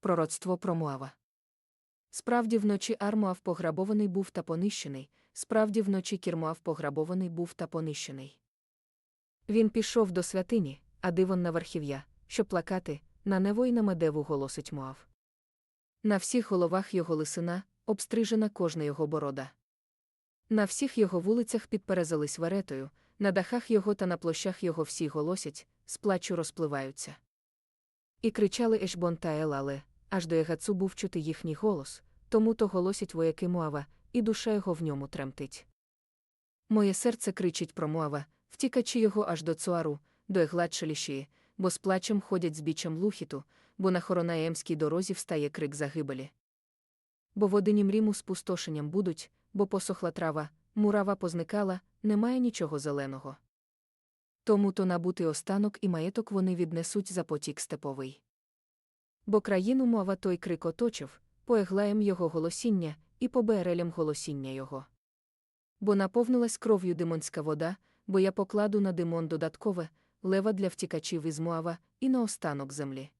пророцтво про Муава. Справді вночі Армуав пограбований був та понищений, справді вночі Кірмуав пограбований був та понищений. Він пішов до святині, а дивон на верхів'я, щоб плакати, на нево й на медеву голосить Муав. На всіх головах його лисина, обстрижена кожна його борода. На всіх його вулицях підперезались веретою, на дахах його та на площах його всі голосять, з плачу розпливаються. І кричали Ешбон та Елале, аж до Егацу був чути їхній голос, тому то голосять вояки Муава, і душа його в ньому тремтить. Моє серце кричить про Муава, втікачи його аж до Цуару, до Еглад Шелішії, бо з плачем ходять з бічем лухіту, бо на хоронаємській дорозі встає крик загибелі. Бо в одині мріму спустошенням будуть, бо посохла трава, мурава позникала, немає нічого зеленого. Тому то набутий останок і маєток вони віднесуть за потік степовий. Бо країну мова той крик оточив, поеглаєм його голосіння, і поберелем голосіння його. Бо наповнилась кров'ю димонська вода, бо я покладу на димон додаткове, лева для втікачів із Муава, і на останок землі.